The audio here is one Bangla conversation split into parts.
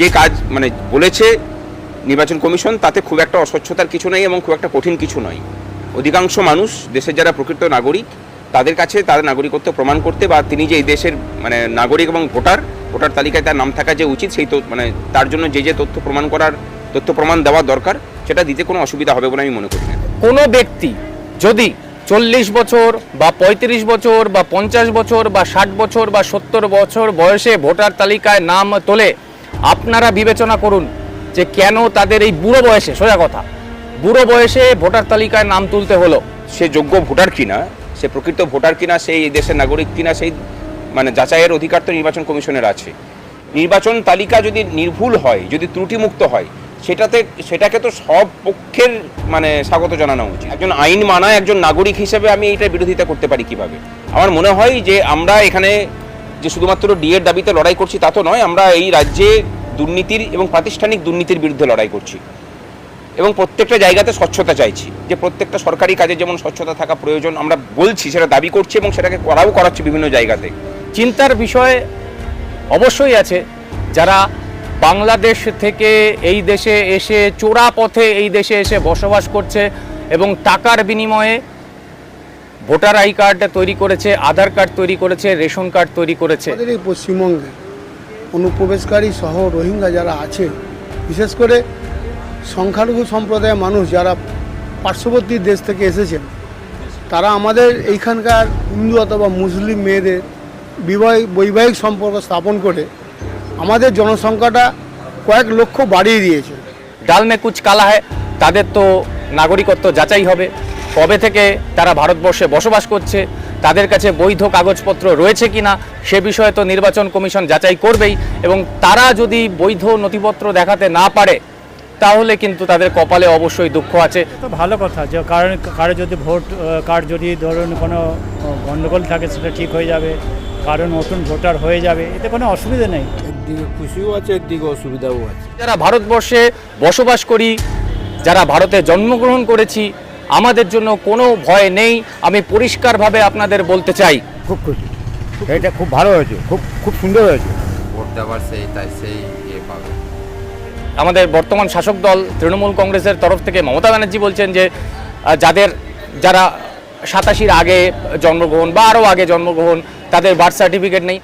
যে কাজ মানে বলেছে নির্বাচন কমিশন, তাতে খুব একটা অস্বচ্ছতার কিছু নেই এবং খুব একটা কঠিন কিছু নয়। অধিকাংশ মানুষ, দেশের যারা প্রকৃত নাগরিক, তাদের কাছে তাদের নাগরিকত্ব প্রমাণ করতে বা তিনি যে এই দেশের মানে নাগরিক এবং ভোটার ভোটার তালিকায় তার নাম থাকা যে উচিত, সেই মানে তার জন্য যে যে তথ্য প্রমাণ করার, তথ্য প্রমাণ দেওয়া দরকার, সেটা দিতে কোনো অসুবিধা হবে বলে আমি মনে করি না। কোনো ব্যক্তি যদি চল্লিশ বছর বা পঁয়ত্রিশ বছর বা পঞ্চাশ বছর বা ষাট বছর বা সত্তর বছর বয়সে ভোটার তালিকায় নাম তোলে আপনারা বিবেচনা করুন যে কেন তাদের এই বুড়ো বয়সে, সোজা কথা, বুড়ো বয়সে ভোটার তালিকায় নাম তুলতে হলো। সে যোগ্য ভোটার কিনা, সে প্রকৃত ভোটার কিনা, সেই দেশের নাগরিক কিনা, সেই মানে যাচাইয়ের অধিকার তো নির্বাচন কমিশনের আছে। নির্বাচন তালিকা যদি নির্ভুল হয়, যদি ত্রুটিমুক্ত হয়, সেটাতে, সেটাকে তো সব পক্ষের মানে স্বাগত জানানো উচিত। একজন আইন মানা একজন নাগরিক হিসেবে আমি এইটার বিরোধিতা করতে পারি কীভাবে? আমার মনে হয় যে আমরা এখানে যে শুধুমাত্র ডিএর দাবিতে লড়াই করছি তা তো নয়, আমরা এই রাজ্যে দুর্নীতির এবং প্রাতিষ্ঠানিক দুর্নীতির বিরুদ্ধে লড়াই করছি। এবং প্রত্যেকটা জায়গাতে স্বচ্ছতা চাইছি, যে প্রত্যেকটা সরকারি কাজে যেমন স্বচ্ছতা থাকা প্রয়োজন, আমরা বলছি, সেটা দাবি করছি এবং সেটাকে করাও করাচ্ছি বিভিন্ন জায়গাতে। চিন্তার বিষয় অবশ্যই আছে, যারা বাংলাদেশ থেকে এই দেশে এসে চোরা পথে এই দেশে এসে বসবাস করছে এবং টাকার বিনিময়ে ভোটার আই কার্ড তৈরি করেছে আধার কার্ড তৈরি করেছে রেশন কার্ড তৈরি করেছে। এই পশ্চিমবঙ্গে অনুপ্রবেশকারী সহ রোহিঙ্গা যারা আছে বিশেষ করে সংখ্যালঘু সম্প্রদায়ের মানুষ যারা পার্শ্ববর্তী দেশ থেকে এসেছেন তারা আমাদের এইখানকার হিন্দু অথবা মুসলিম মেয়েদের বিবাহিক বৈবাহিক সম্পর্ক স্থাপন করে আমাদের জনসংখ্যাটা কয়েক লক্ষ বাড়িয়ে দিয়েছে। ডাল মে কুচ কালা হয় তাদের তো নাগরিকত্ব যাচাই হবে। কবে থেকে তারা ভারতবর্ষে বসবাস করছে তাদের কাছে বৈধ কাগজপত্র রয়েছে কিনা সে বিষয়ে তো নির্বাচন কমিশন যাচাই করবেই এবং তারা যদি বৈধ নথিপত্র দেখাতে না পারে তাহলে কিন্তু তাদের কপালে অবশ্যই দুঃখ আছে। তো ভালো কথা যে কারণ কারও যদি ভোট কার্ড যদি ধরুন কোনো গণ্ডগোল থাকে সেটা ঠিক হয়ে যাবে কারও নতুন ভোটার হয়ে যাবে এতে কোনো অসুবিধা নেই। একদিকে খুশিও আছে একদিকে অসুবিধাও আছে। যারা ভারতবর্ষে বসবাস করি যারা ভারতে জন্মগ্রহণ করেছি আমাদের জন্য কোনো ভয় নেই। আমি পরিষ্কারভাবে আপনাদের বলতে চাই। খুব খুশি। এটা খুব ভালো হয়েছে। খুব খুব সুন্দর হয়েছে। ভোট দেওয়ার সেই তাই সেই ইয়ে পাবে। আমাদের বর্তমান শাসক দল তৃণমূল কংগ্রেসের তরফ থেকে মমতা ব্যানার্জি বলছেন যে যাদের যারা সাতাশির আগে জন্মগ্রহণ বা আরও আগে জন্মগ্রহণ তাদের বার্থ সার্টিফিকেট নেই।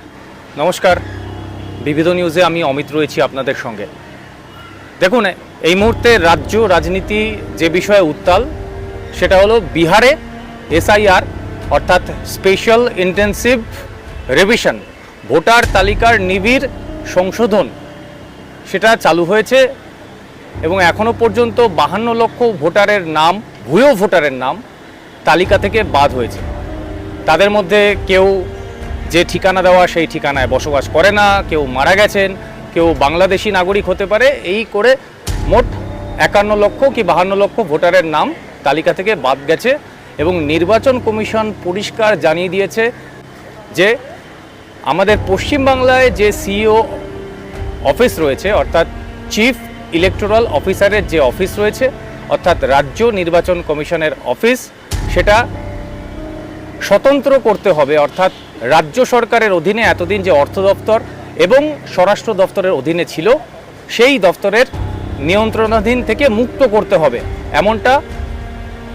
নমস্কার। বিবিধ নিউজে আমি অমিত রয়েছি আপনাদের সঙ্গে। দেখুন এই মুহূর্তে রাজ্য রাজনীতি যে বিষয়ে উত্তাল সেটা হলো বিহারে এসআইআর, অর্থাৎ স্পেশাল ইন্টেন্সিভ রেভিশন, ভোটার তালিকার নিবিড় সংশোধন। সেটা চালু হয়েছে এবং এখনও পর্যন্ত বাহান্ন লক্ষ ভোটারের নাম, ভুয়ো ভোটারের নাম তালিকা থেকে বাদ হয়েছে। তাদের মধ্যে কেউ যে ঠিকানা দেওয়া সেই ঠিকানায় বসবাস করে না, কেউ মারা গেছেন, কেউ বাংলাদেশি নাগরিক হতে পারে, এই করে মোট একান্ন লক্ষ কি বাহান্ন লক্ষ ভোটারের নাম তালিকা থেকে বাদ গেছে এবং নির্বাচন কমিশন পরিষ্কার জানিয়ে দিয়েছে যে আমাদের পশ্চিমবাংলায় যে সিইও অফিস রয়েছে, অর্থাৎ চিফ ইলেকটোরাল অফিসারের যে অফিস রয়েছে, অর্থাৎ রাজ্য নির্বাচন কমিশনের অফিস, সেটা স্বতন্ত্র করতে হবে। অর্থাৎ রাজ্য সরকারের অধীনে এতদিন যে অর্থ দপ্তর এবং স্বরাষ্ট্র দপ্তরের অধীনে ছিল, সেই দপ্তরের নিয়ন্ত্রণাধীন থেকে মুক্ত করতে হবে। এমনটা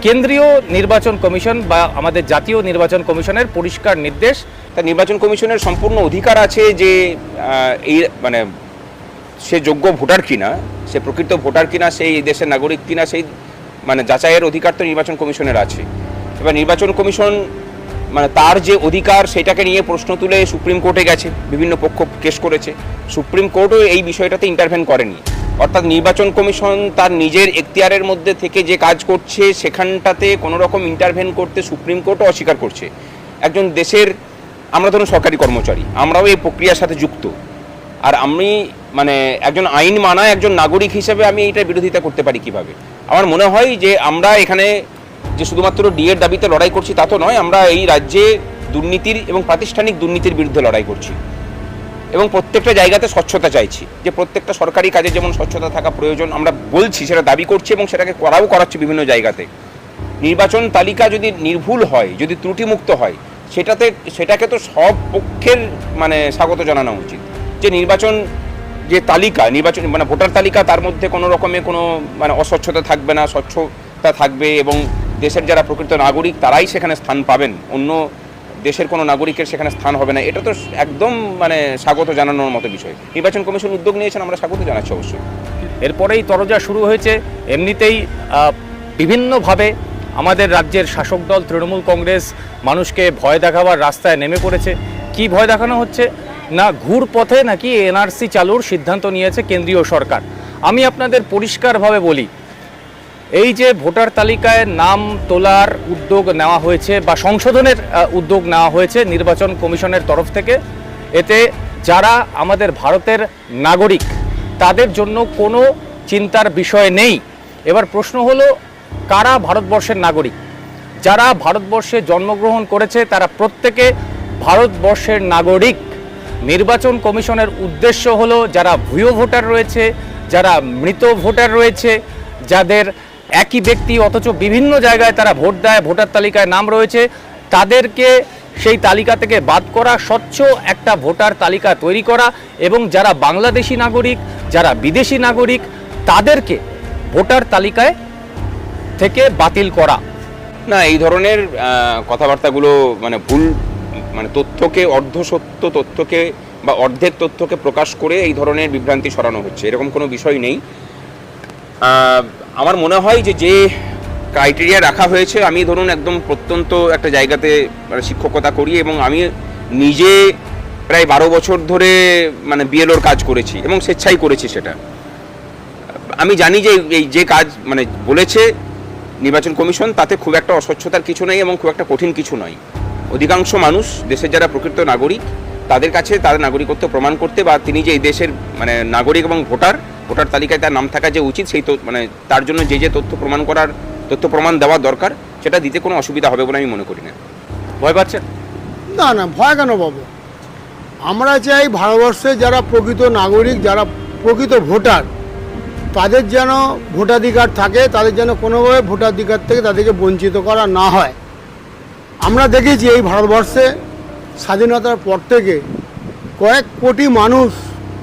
কেন্দ্রীয় নির্বাচন কমিশন বা আমাদের জাতীয় নির্বাচন কমিশনের পরিষ্কার নির্দেশ। তা নির্বাচন কমিশনের সম্পূর্ণ অধিকার আছে যে এই মানে সে যোগ্য ভোটার কিনা, সে প্রকৃত ভোটার কিনা, সেই দেশের নাগরিক কিনা, সেই মানে যাচাইয়ের অধিকার তো নির্বাচন কমিশনের আছে। এবার নির্বাচন কমিশন মানে তার যে অধিকার সেটাকে নিয়ে প্রশ্ন তুলে সুপ্রিম কোর্টে গেছে, বিভিন্ন পক্ষ কেস করেছে। সুপ্রিম কোর্টও এই বিষয়টাতে ইন্টারভেন করেনি। অর্থাৎ নির্বাচন কমিশন তার নিজের এখতিয়ারের মধ্যে থেকে যে কাজ করছে, সেখানটাতে কোনো রকম ইন্টারভেন করতে সুপ্রিম কোর্টও অস্বীকার করছে। একজন দেশের, আমরা ধরুন সরকারি কর্মচারী, আমরাও এই প্রক্রিয়ার সাথে যুক্ত। আর আমি মানে একজন আইন মানা একজন নাগরিক হিসেবে আমি এটার বিরোধিতা করতে পারি কীভাবে? আমার মনে হয় যে আমরা এখানে যে শুধুমাত্র ডিএর দাবিতে লড়াই করছি তা তো নয়, আমরা এই রাজ্যে দুর্নীতির এবং প্রাতিষ্ঠানিক দুর্নীতির বিরুদ্ধে লড়াই করছি। এবং প্রত্যেকটা জায়গাতে স্বচ্ছতা চাইছি। যে প্রত্যেকটা সরকারি কাজে যেমন স্বচ্ছতা থাকা প্রয়োজন, আমরা বলছি, সেটা দাবি করছি এবং সেটাকে করাও করাচ্ছি বিভিন্ন জায়গাতে। নির্বাচন তালিকা যদি নির্ভুল হয়, যদি ত্রুটিমুক্ত হয়, সেটাতে, সেটাকে তো সব পক্ষের মানে স্বাগত জানানো উচিত। যে নির্বাচন যে তালিকা, নির্বাচন মানে ভোটার তালিকা, তার মধ্যে কোনো রকমের কোনো মানে অস্বচ্ছতা থাকবে না, স্বচ্ছতা থাকবে এবং দেশের যারা প্রকৃত নাগরিক, তারাই সেখানে স্থান পাবেন। অন্য দেশের কোনো নাগরিকের সেখানে স্থান হবে না। এটা তো একদম মানে স্বাগত জানানোর মতো বিষয়। নির্বাচন কমিশন উদ্যোগ নিয়েছেন, আমরা স্বাগত জানাচ্ছি অবশ্যই। এরপরেই তরজা শুরু হয়েছে। এমনিতেই বিভিন্নভাবে আমাদের রাজ্যের শাসক দল তৃণমূল কংগ্রেস মানুষকে ভয় দেখাবার রাস্তায় নেমে পড়েছে। কি ভয় দেখানো হচ্ছে? না ঘুর পথে নাকি এনআরসি চালুর সিদ্ধান্ত নিয়েছে কেন্দ্রীয় সরকার? আমি আপনাদের পরিষ্কারভাবে বলি এই যে ভোটার তালিকায় নাম তোলার উদ্যোগ নেওয়া হয়েছে বা সংশোধনের উদ্যোগ নেওয়া হয়েছে নির্বাচন কমিশনের তরফ থেকে, এতে যারা আমাদের ভারতের নাগরিক, তাদের জন্য কোনো চিন্তার বিষয় নেই। এবার প্রশ্ন হলো, কারা ভারতবর্ষের নাগরিক? যারা ভারতবর্ষে জন্মগ্রহণ করেছে, তারা প্রত্যেকে ভারতবর্ষের নাগরিক। নির্বাচন কমিশনের উদ্দেশ্য হলো, যারা ভুয়ো ভোটার রয়েছে, যারা মৃত ভোটার রয়েছে, যাদের একই ব্যক্তি, অথচ বিভিন্ন জায়গায় তারা ভোট দেয়, ভোটার তালিকায় নাম রয়েছে। তাদেরকে সেই তালিকা থেকে বাদ করা স্বচ্ছ একটা ভোটার তালিকা তৈরি করা এবং যারা বাংলাদেশি নাগরিক, যারা বিদেশি নাগরিক, তাদেরকে ভোটার তালিকায় থেকে বাতিল করা। না, এই ধরনের কথাবার্তাগুলো মানে ভুল মানে তথ্যকে, অর্ধসত্য তথ্যকে বা অর্ধেক তথ্যকে প্রকাশ করে এই ধরনের বিভ্রান্তি সরানো হচ্ছে। এরকম কোনো বিষয় নেই। আমার মনে হয় যে যে ক্রাইটেরিয়া রাখা হয়েছে, আমি ধরুন একদম প্রত্যন্ত একটা জায়গাতে মানে শিক্ষকতা করি এবং আমি নিজে প্রায় বারো বছর ধরে মানে বিএলওর কাজ করেছি এবং স্বেচ্ছাই করেছি সেটা। আমি জানি যে এই যে কাজ মানে বলেছে নির্বাচন কমিশন, তাতে খুব একটা অস্বচ্ছতার কিছু নেই এবং খুব একটা কঠিন কিছু নয়। অধিকাংশ মানুষ, দেশের যারা প্রকৃত নাগরিক, তাদের কাছে তার নাগরিকত্ব প্রমাণ করতে বা তিনি যে এই দেশের মানে নাগরিক এবং ভোটার ভোটার তালিকায় তার নাম থাকা যে উচিত, সেই মানে তার জন্য যে যে তথ্য প্রমাণ করার তথ্য প্রমাণ দেওয়া দরকার, সেটা দিতে কোনো অসুবিধা হবে বলে আমি মনে করি না। ভয় পাচ্ছেন না না, ভয় কেন পাবো? আমরা চাই ভারতবর্ষে যারা প্রকৃত নাগরিক, যারা প্রকৃত ভোটার, তাদের যেন ভোটাধিকার থাকে, তাদের যেন কোনোভাবে ভোটাধিকার থেকে তাদেরকে বঞ্চিত করা না হয়। আমরা দেখেছি এই ভারতবর্ষে স্বাধীনতার পর থেকে কয়েক কোটি মানুষ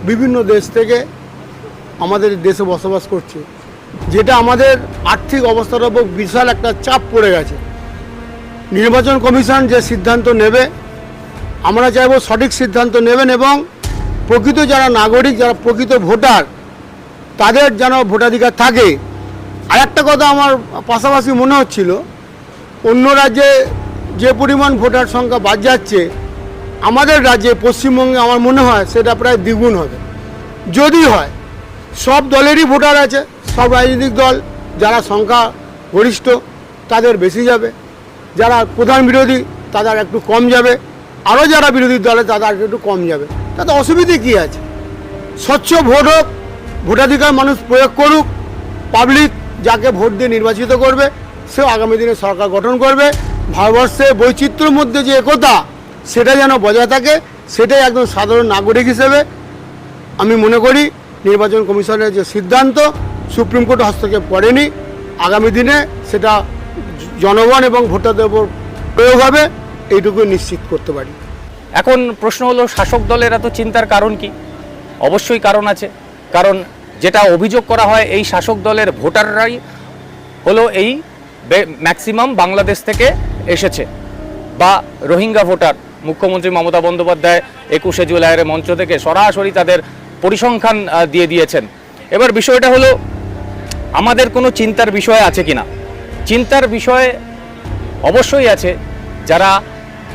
বিভিন্ন দেশ থেকে আমাদের দেশে বসবাস করছে, যেটা আমাদের আর্থিক অবস্থার উপর বিশাল একটা চাপ পড়ে গেছে। নির্বাচন কমিশন যে সিদ্ধান্ত নেবে, আমরা চাইব সঠিক সিদ্ধান্ত নেবেন এবং প্রকৃত যারা নাগরিক, যারা প্রকৃত ভোটার, তাদের যেন ভোটাধিকার থাকে। আর একটা কথা আমার পাশাপাশি মনে হচ্ছিল, অন্য রাজ্যে যে পরিমাণ ভোটার সংখ্যা বাদ যাচ্ছে, আমাদের রাজ্যে পশ্চিমবঙ্গে আমার মনে হয় সেটা প্রায় দ্বিগুণ হবে। যদি হয় সব দলেরই ভোটার আছে, সব রাজনৈতিক দল, যারা সংখ্যা গরিষ্ঠ, তাদের বেশি যাবে। যারা প্রধান বিরোধী, তাদের একটু কম যাবে। আরও যারা বিরোধী দলে, তাদের একটু কম যাবে। তাতে অসুবিধে কী আছে? স্বচ্ছ ভোট হোক, ভোটাধিকার মানুষ প্রয়োগ করুক, পাবলিক যাকে ভোট দিয়ে নির্বাচিত করবে, সেও আগামী দিনে সরকার গঠন করবে। ভারতবর্ষে বৈচিত্র্যের মধ্যে যে একতা, সেটা যেন বজায় থাকে, সেটাই একদম সাধারণ নাগরিক হিসেবে আমি মনে করি। নির্বাচন কমিশনের যে সিদ্ধান্ত, সুপ্রিম কোর্ট হস্তক্ষেপ করেনি। আগামী দিনে সেটা জনগণ এবং ভোটারদের উপর প্রয়োগ হবে এইটুকু নিশ্চিত করতে পারি। এখন প্রশ্ন হলো, শাসক দলের এত চিন্তার কারণ কি? অবশ্যই কারণ আছে। কারণ যেটা অভিযোগ করা হয়, এই শাসক দলের ভোটাররাই হলো এই ম্যাক্সিমাম বাংলাদেশ থেকে এসেছে। বা রোহিঙ্গা ভোটার, মুখ্যমন্ত্রী মমতা বন্দ্যোপাধ্যায় একুশে জুলাইয়ের মঞ্চ থেকে সরাসরি তাদের পরিসংখ্যান দিয়ে দিয়েছেন। এবার বিষয়টা হলো, আমাদের কোনো চিন্তার বিষয় আছে কিনা? চিন্তার বিষয় অবশ্যই আছে। যারা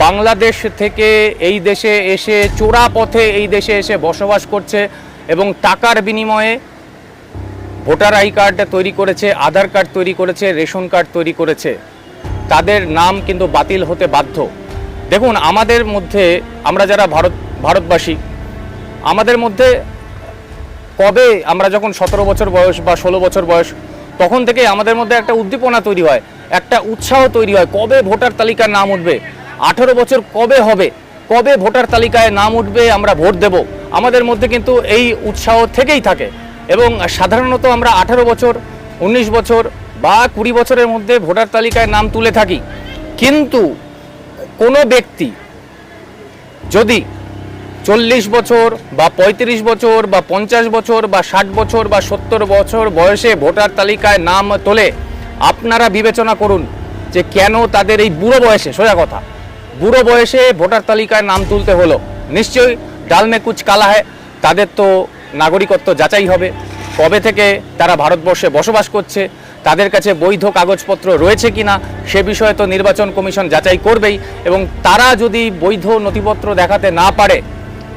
বাংলাদেশ থেকে এই দেশে এসে, চোরা পথে এই দেশে এসে বসবাস করছে এবং টাকার বিনিময়ে ভোটার আই কার্ড তৈরি করেছে, আধার কার্ড তৈরি করেছে, রেশন কার্ড তৈরি করেছে, তাদের নাম কিন্তু বাতিল হতে বাধ্য। দেখুন, আমাদের মধ্যে, আমরা যারা ভারত, ভারতবাসী, আমাদের মধ্যে কবে আমরা যখন সতেরো বছর বয়স বা ষোলো বছর বয়স, তখন থেকে আমাদের মধ্যে একটা উদ্দীপনা তৈরি হয়, একটা উৎসাহ তৈরি হয়, কবে ভোটার তালিকার নাম উঠবে, আঠেরো বছর কবে হবে, কবে ভোটার তালিকায় নাম উঠবে আমরা ভোট দেব, আমাদের মধ্যে কিন্তু এই উৎসাহ থেকেই থাকে। এবং সাধারণত আমরা আঠেরো বছর, উনিশ বছর বা কুড়ি বছরের মধ্যে ভোটার তালিকায় নাম তুলে থাকি। কিন্তু কোনো ব্যক্তি যদি চল্লিশ বছর বা পঁয়ত্রিশ বছর বা পঞ্চাশ বছর বা ষাট বছর বা সত্তর বছর বয়সে ভোটার তালিকায় নাম তোলে, আপনারা বিবেচনা করুন যে কেন তাদের এই বুড়ো বয়সে, সোজা কথা, বুড়ো বয়সে ভোটার তালিকায় নাম তুলতে হলো। নিশ্চয়ই ডাল মে কুচ কালা হয় তাদের তো নাগরিকত্ব যাচাই হবে। কবে থেকে তারা ভারতবর্ষে বসবাস করছে, তাদের কাছে বৈধ কাগজপত্র রয়েছে কিনা, সে বিষয়ে তো নির্বাচন কমিশন যাচাই করবেই, এবং তারা যদি বৈধ নথিপত্র দেখাতে না পারে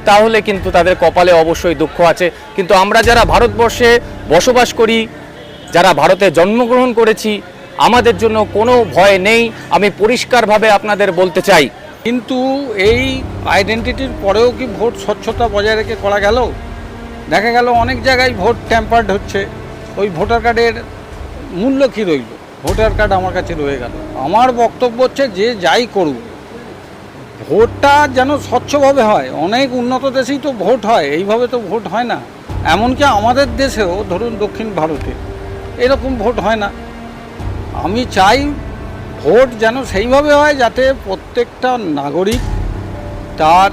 তাহলে কিন্তু তাদের কপালে অবশ্যই দুঃখ আছে। কিন্তু আমরা যারা ভারতবর্ষে বসবাস করি, যারা ভারতে জন্মগ্রহণ করেছি, আমাদের জন্য কোনো ভয় নেই। আমি পরিষ্কারভাবে আপনাদের বলতে চাই। কিন্তু এই আইডেন্টিটির পরেও কি ভোট স্বচ্ছতা বজায় রেখে করা গেল? দেখা গেল অনেক জায়গায় ভোট ট্যাম্পার্ড হচ্ছে। ওই ভোটার কার্ডের মূল্য কী রইল? ভোটার কার্ড আমার কাছে রয়ে গেল। আমার বক্তব্য হচ্ছে যে যাই করুক ভোটটা যেন স্বচ্ছভাবে হয়। অনেক উন্নত দেশেই তো ভোট হয়, এইভাবে তো ভোট হয় না। এমনকি আমাদের দেশেও ধরুন দক্ষিণ ভারতে এরকম ভোট হয় না। আমি চাই ভোট যেন সেইভাবে হয় যাতে প্রত্যেকটা নাগরিক তার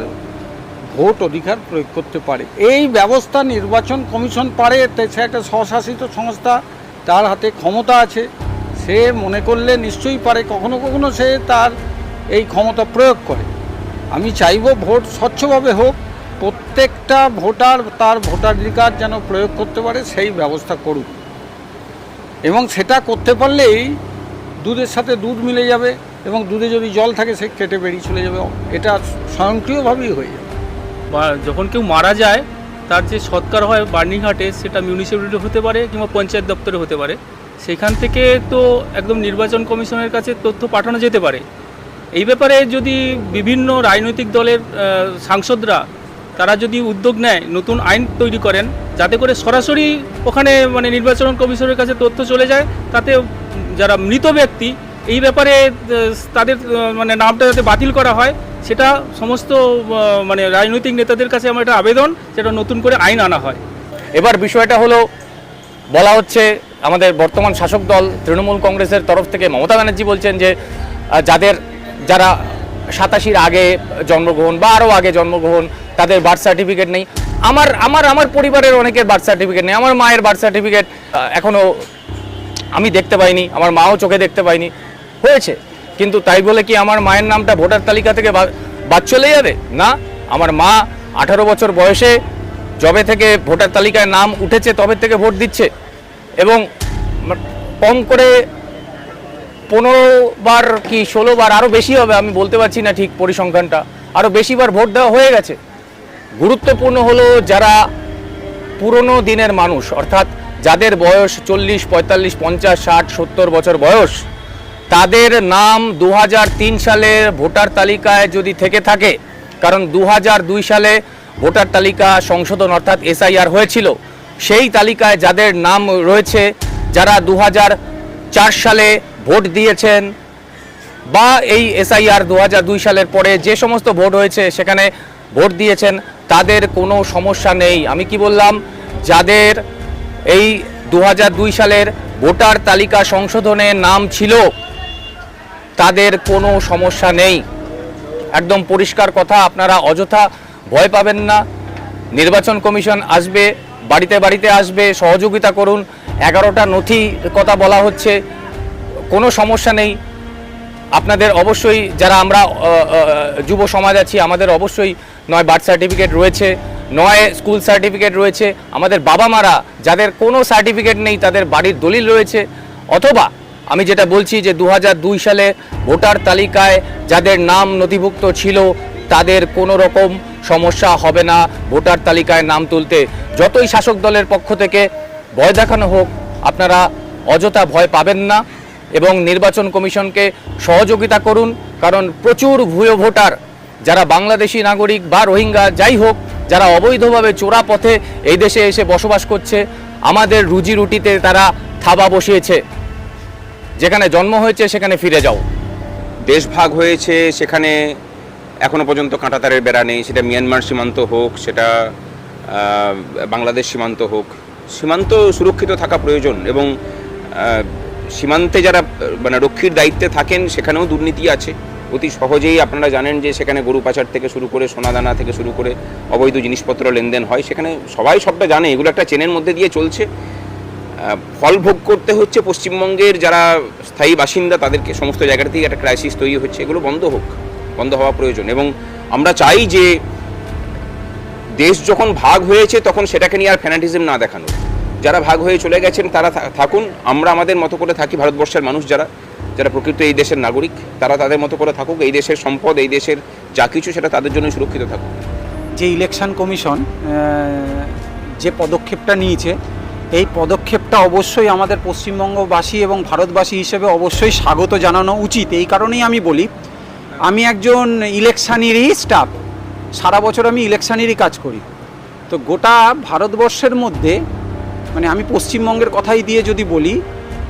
ভোট অধিকার প্রয়োগ করতে পারে। এই ব্যবস্থা নির্বাচন কমিশন পারে সে একটা স্বশাসিত সংস্থা, তার হাতে ক্ষমতা আছে। সে মনে করলে নিশ্চয়ই পারে, কখনো কখনো সে তার এই ক্ষমতা প্রয়োগ করে। আমি চাইব ভোট স্বচ্ছভাবে হোক, প্রত্যেকটা ভোটার তার ভোটাধিকার যেন প্রয়োগ করতে পারে, সেই ব্যবস্থা করুক। এবং সেটা করতে পারলেই দুধের সাথে দুধ মিলে যাবে এবং দুধে যদি জল থাকে সে কেটে বেরিয়ে চলে যাবে। এটা স্বয়ংক্রিয়ভাবেই হয়ে যাবে। বা যখন কেউ মারা যায়, তার যে সৎকার হয় বার্নিংহাটে, সেটা মিউনিসিপ্যালিটি হতে পারে কিংবা পঞ্চায়েত দপ্তরে হতে পারে। সেখান থেকে তো একদম নির্বাচন কমিশনের কাছে তথ্য পাঠানো যেতে পারে। এই ব্যাপারে যদি বিভিন্ন রাজনৈতিক দলের সাংসদরা, তারা যদি উদ্যোগ নেয়, নতুন আইন তৈরি করেন, যাতে করে সরাসরি ওখানে মানে নির্বাচন কমিশনের কাছে তথ্য চলে যায়, তাতে যারা মৃত ব্যক্তি, এই ব্যাপারে তাদের মানে নামটা যাতে বাতিল করা হয়, সেটা সমস্ত মানে রাজনৈতিক নেতাদের কাছে আমার একটা আবেদন, যেটা নতুন করে আইন আনা হয়। এবার বিষয়টা হলো, বলা হচ্ছে আমাদের বর্তমান শাসক দল তৃণমূল কংগ্রেসের তরফ থেকে মমতা ব্যানার্জি বলছেন যে যাদের যারা সাতাশির আগে জন্মগ্রহণ বা আরও আগে জন্মগ্রহণ, তাদের বার্থ সার্টিফিকেট নেই। আমার আমার আমার পরিবারের অনেকের বার্থ সার্টিফিকেট নেই। আমার মায়ের বার্থ সার্টিফিকেট এখনও আমি দেখতে পাইনি। আমার মাও চোখে দেখতে পাইনি। হয়েছে। কিন্তু তাই বলে কি আমার মায়ের নামটা ভোটার তালিকা থেকে বাদ চলে যাবে? না। আমার মা আঠারো বছর বয়সে যবে থেকে ভোটার তালিকায় নাম উঠেছে, তবে থেকে ভোট দিচ্ছে। এবং কম করে পনেরো বার কি ষোলো বার আরও বেশি হবে আমি বলতে পারছি না ঠিক পরিসংখ্যানটা। আরও বেশিবার ভোট দেওয়া হয়ে গেছে। গুরুত্বপূর্ণ হলো যারা পুরনো দিনের মানুষ, অর্থাৎ যাদের বয়স চল্লিশ, পঁয়তাল্লিশ, পঞ্চাশ, ষাট, সত্তর বছর বয়স, তাদের নাম দু সালের ভোটার তালিকায় যদি থেকে থাকে, কারণ দু সালে ভোটার তালিকা সংশোধন অর্থাৎ এসআইআর হয়েছিল, সেই তালিকায় যাদের নাম রয়েছে, যারা দু সালে ভোট দিয়েছেন বা এই এসআইআর দু দুই সালের পরে যে সমস্ত ভোট হয়েছে সেখানে ভোট দিয়েছেন, তাদের কোনো সমস্যা নেই। আমি কি বললাম? যাদের এই দু দুই সালের ভোটার তালিকা সংশোধনে নাম ছিল, তাদের কোনো সমস্যা নেই। একদম পরিষ্কার কথা, আপনারা অযথা ভয় পাবেন না। নির্বাচন কমিশন আসবে, বাড়িতে বাড়িতে আসবে, সহযোগিতা করুন। এগারোটা নথি কথা বলা হচ্ছে কোনো সমস্যা নেই। আপনাদের অবশ্যই যারা আমরা যুব সমাজ আছি, আমাদের অবশ্যই নয় বার্থ সার্টিফিকেট রয়েছে, নয় স্কুল সার্টিফিকেট রয়েছে। আমাদের বাবা মারা যাদের কোনো সার্টিফিকেট নেই, তাদের বাড়ির দলিল রয়েছে। অথবা আমি যেটা বলছি যে দু সালে ভোটার তালিকায় যাদের নাম নথিভুক্ত ছিল, তাদের কোনো রকম সমস্যা হবে না ভোটার তালিকায় নাম তুলতে। যতই শাসক দলের পক্ষ থেকে ভয় দেখানো হোক, আপনারা অযথা ভয় পাবেন না। এবং নির্বাচন কমিশনকে সহযোগিতা করুন, কারণ প্রচুর ভুয়ো ভোটার, যারা বাংলাদেশি নাগরিক বা রোহিঙ্গা, যাই হোক, যারা অবৈধভাবে চোরা পথে এই দেশে এসে বসবাস করছে, আমাদের রুজি রুটিতে তারা থাবা বসিয়েছে। যেখানে জন্ম হয়েছে, সেখানে ফিরে যাও। দেশ ভাগ হয়েছে, সেখানে এখনও পর্যন্ত কাঁটাতারের বেড়া নেই। সেটা মিয়ানমার সীমান্ত হোক, সেটা বাংলাদেশ সীমান্ত হোক। সীমান্ত সুরক্ষিত থাকা প্রয়োজন এবং সীমান্তে যারা মানে রক্ষীর দায়িত্বে থাকেন, সেখানেও দুর্নীতি আছে। অতি সহজেই আপনারা জানেন যে সেখানে গরু পাচার থেকে শুরু করে, সোনাদানা থেকে শুরু করে অবৈধ জিনিসপত্র লেনদেন হয়। সেখানে সবাই সবটা জানে, এগুলো একটা চেনের মধ্যে দিয়ে চলছে। ফল ভোগ করতে হচ্ছে পশ্চিমবঙ্গের যারা স্থায়ী বাসিন্দা, তাদেরকে সমস্ত জায়গা থেকে একটা ক্রাইসিস তৈরি হচ্ছে। এগুলো বন্ধ হোক, বন্ধ হওয়া প্রয়োজন। এবং আমরা চাই যে, দেশ যখন ভাগ হয়েছে, তখন সেটাকে নিয়ে আর ফ্যানাটিজম না দেখানো। যারা ভাগ হয়ে চলে গেছেন, তারা থাকুন। আমরা আমাদের মতো করে থাকি, ভারতবর্ষের মানুষ যারা যারা প্রকৃত এই দেশের নাগরিক, তারা তাদের মতো করে থাকুক। এই দেশের সম্পদ, এই দেশের যা কিছু, সেটা তাদের জন্য সুরক্ষিত থাকুক। যে ইলেকশন কমিশন যে পদক্ষেপটা নিয়েছে, এই পদক্ষেপটা অবশ্যই আমাদের পশ্চিমবঙ্গবাসী এবং ভারতবাসী হিসেবে অবশ্যই স্বাগত জানানো উচিত। এই কারণেই আমি বলি, আমি একজন ইলেকশানেরই স্টাফ সারা বছর আমি ইলেকশানেরই কাজ করি। তো গোটা ভারতবর্ষের মধ্যে মানে আমি পশ্চিমবঙ্গের কথাই দিয়ে যদি বলি,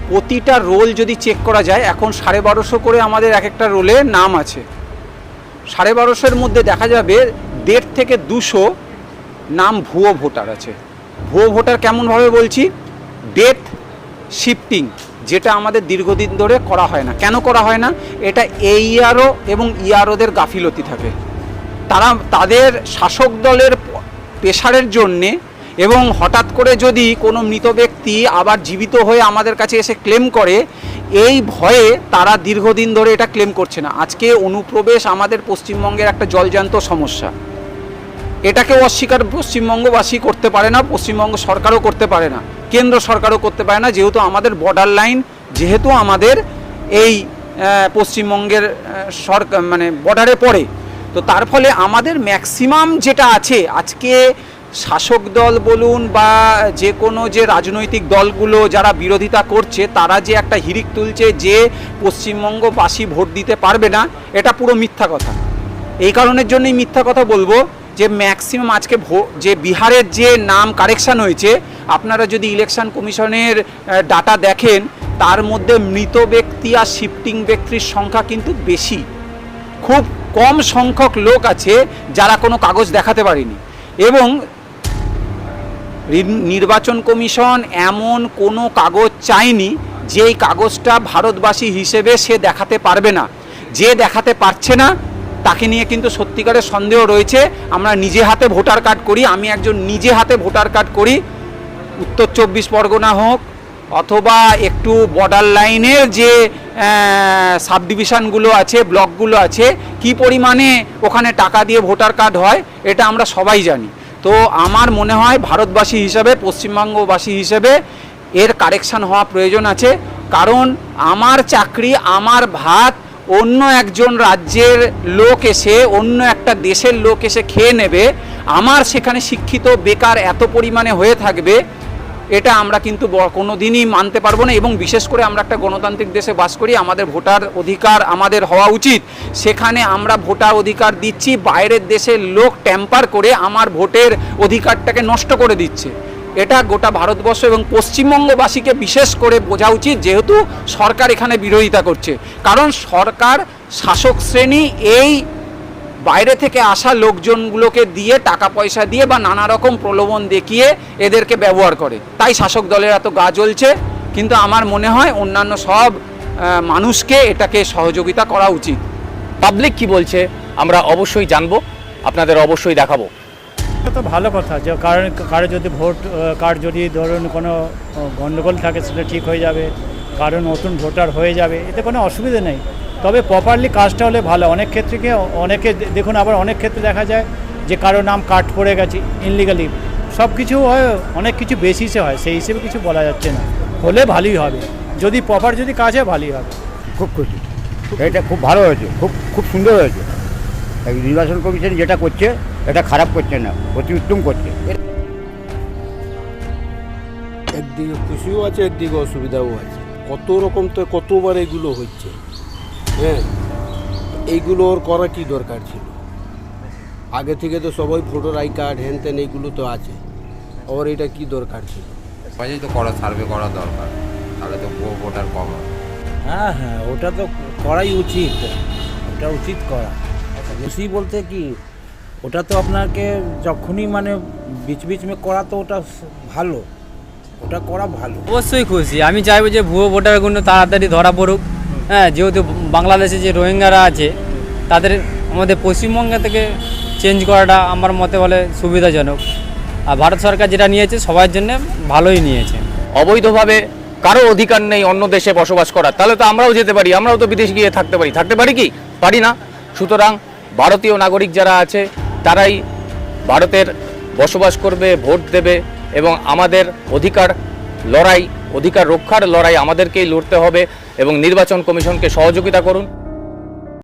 প্রতিটা রোল যদি চেক করা যায়, এখন সাড়ে বারোশো করে আমাদের এক একটা রোলে নাম আছে। সাড়ে বারোশোর মধ্যে দেখা যাবে দেড় থেকে দুশো নাম ভুয়ো ভোটার আছে। ভুয়ো ভোটার কেমনভাবে বলছি? ডেথ শিফটিং যেটা আমাদের দীর্ঘদিন ধরে করা হয় না। কেন করা হয় না? এটা এইআরও এবং ইআরওদের গাফিলতি থাকে। তারা, তাদের শাসক দলের প্রেশারের জন্যে এবং হঠাৎ করে যদি কোনো মৃত ব্যক্তি আবার জীবিত হয়ে আমাদের কাছে এসে ক্লেম করে, এই ভয়ে তারা দীর্ঘদিন ধরে এটা ক্লেম করছে না। আজকে অনুপ্রবেশ আমাদের পশ্চিমবঙ্গের একটা জলজান্ত সমস্যা। এটাকে অস্বীকার পশ্চিমবঙ্গবাসী করতে পারে না, পশ্চিমবঙ্গ সরকারও করতে পারে না, কেন্দ্র সরকারও করতে পারে না, যেহেতু আমাদের বর্ডার লাইন যেহেতু আমাদের এই পশ্চিমবঙ্গের সরকার মানে বর্ডারে পড়ে। তো তার ফলে আমাদের ম্যাক্সিমাম যেটা আছে, আজকে শাসক দল বলুন বা যে কোনো যে রাজনৈতিক দলগুলো যারা বিরোধিতা করছে, তারা যে একটা হিরিক তুলছে যে পশ্চিমবঙ্গবাসী ভোট দিতে পারবে না, এটা পুরো মিথ্যা কথা। এই কারণের জন্যই মিথ্যা কথা বলব যে ম্যাক্সিমাম আজকে যে বিহারের যে নাম কারেকশন হয়েছে, আপনারা যদি ইলেকশন কমিশনের ডাটা দেখেন, তার মধ্যে মৃত ব্যক্তি আর শিফটিং ব্যক্তির সংখ্যা কিন্তু বেশি। খুব কম সংখ্যক লোক আছে যারা কোনো কাগজ দেখাতে পারেনি। এবং নির্বাচন কমিশন এমন কোনো কাগজ চায়নি যেই কাগজটা ভারতবাসী হিসেবে সে দেখাতে পারবে না। যে দেখাতে পারছে না, তাকে নিয়ে কিন্তু সত্যিকারের সন্দেহ রয়েছে। আমরা নিজে হাতে ভোটার কার্ড করি, আমি একজন নিজে হাতে ভোটার কার্ড করি। উত্তর চব্বিশ পরগনা হোক অথবা একটু বর্ডার লাইনের যে সাব ডিভিশনগুলো আছে, ব্লকগুলো আছে, কি পরিমাণে ওখানে টাকা দিয়ে ভোটার কার্ড হয়, এটা আমরা সবাই জানি। তো আমার মনে হয় ভারতবাসী হিসাবে, পশ্চিমবঙ্গবাসী হিসেবে এর কারেকশান হওয়া প্রয়োজন আছে। কারণ আমার চাকরি, আমার ভাত অন্য একজন রাজ্যের লোক এসে, অন্য একটা দেশের লোক এসে খেয়ে নেবে। আমার সেখানে শিক্ষিত বেকার এত পরিমাণে হয়ে থাকবে এটা আমরা কিন্তু কোনো দিনই মানতে পারব না এবং বিশেষ করে আমরা একটা গণতান্ত্রিক দেশে বাস করি, আমাদের ভোটার অধিকার আমাদের হওয়া উচিত। সেখানে আমরা ভোটার অধিকার দিচ্ছি, বাইরের দেশের লোক ট্যাম্পার করে আমার ভোটের অধিকারটাকে নষ্ট করে দিচ্ছে। এটা গোটা ভারতবর্ষ এবং পশ্চিমবঙ্গবাসীকে বিশেষ করে বোঝা উচিত, যেহেতু সরকার এখানে বিরোধিতা করছে। কারণ সরকার শাসক শ্রেণি এই বাইরে থেকে আসা লোকজনগুলোকে দিয়ে টাকা পয়সা দিয়ে বা নানা রকম প্রলোভন দেখিয়ে এদেরকে ব্যবহার করে। তাই শাসক দলের এত গা জ্বলছে। কিন্তু আমার মনে হয় অন্যান্য সব মানুষকে এটাকে সহযোগিতা করা উচিত। পাবলিক কি বলছে আমরা অবশ্যই জানব আপনাদের অবশ্যই দেখাবো। এটা তো ভালো কথা যে কারণ কারও যদি ভোট কার যদি ধরুন কোনো গণ্ডগোল থাকে সেটা ঠিক হয়ে যাবে কারও নতুন ভোটার হয়ে যাবে এতে কোনো অসুবিধা নেই। তবে প্রপারলি কাজটা হলে ভালো। অনেক ক্ষেত্রে কি অনেকে দেখুন আবার অনেক ক্ষেত্রে দেখা যায় যে কারও নাম কাট পড়ে গেছে ইনলিগালি সব কিছু হয় অনেক কিছু বেসিসে হয় সেই হিসেবে কিছু বলা যাচ্ছে না। হলে ভালোই হবে। যদি প্রপার যদি কাজ হয় ভালোই হবে। খুব খুশি। এটা খুব ভালো হয়েছে খুব খুব সুন্দর হয়েছে। নির্বাচন কমিশন যেটা করছে এটা খারাপ করছে না অতি উত্তম করছে। একদিকে খুশিও আছে একদিকে অসুবিধাও আছে। কত রকম তো কতবার এগুলো হচ্ছে। হ্যাঁ। এইগুলো ওর করা কি দরকার ছিল? আগে থেকে তো সবাই ভোটার আই কার্ড হ্যান ত্যান এইগুলো তো আছে। ওর এটা কি দরকার ছিল? সবাই তো করা সার্ভে করা দরকার। তাহলে তো ভুয়ো ভোটার কম হ্যাঁ হ্যাঁ ওটা তো করাই উচিত। ওটা উচিত করা। বেশি বলতে কি ওটা তো আপনাকে যখনই মানে বিচ বিচ মে করা তো ওটা ভালো। ওটা করা ভালো। অবশ্যই খুশি। আমি চাইব যে ভুয়ো ভোটারগুলো তাড়াতাড়ি ধরা পড়ুক। হ্যাঁ যেহেতু বাংলাদেশে যে রোহিঙ্গারা আছে, তাদের আমাদের পশ্চিমবঙ্গে থেকে চেঞ্জ করাটা আমার মতে বলে সুবিধাজনক। আর ভারত সরকার যেটা নিয়েছে, সবার জন্য ভালোই নিয়েছে। অবৈধভাবে কারও অধিকার নেই অন্য দেশে বসবাস করার, তাহলে তো আমরাও যেতে পারি, আমরাও তো বিদেশে গিয়ে থাকতে পারি। থাকতে পারি কি? পারি না। সুতরাং ভারতীয় নাগরিক যারা আছে, তারাই ভারতের বসবাস করবে, ভোট দেবে, এবং আমাদের অধিকার লড়াই, অধিকার রক্ষার লড়াই আমাদেরকেই লড়তে হবে। এবং নির্বাচন কমিশনকে সহযোগিতা করুন।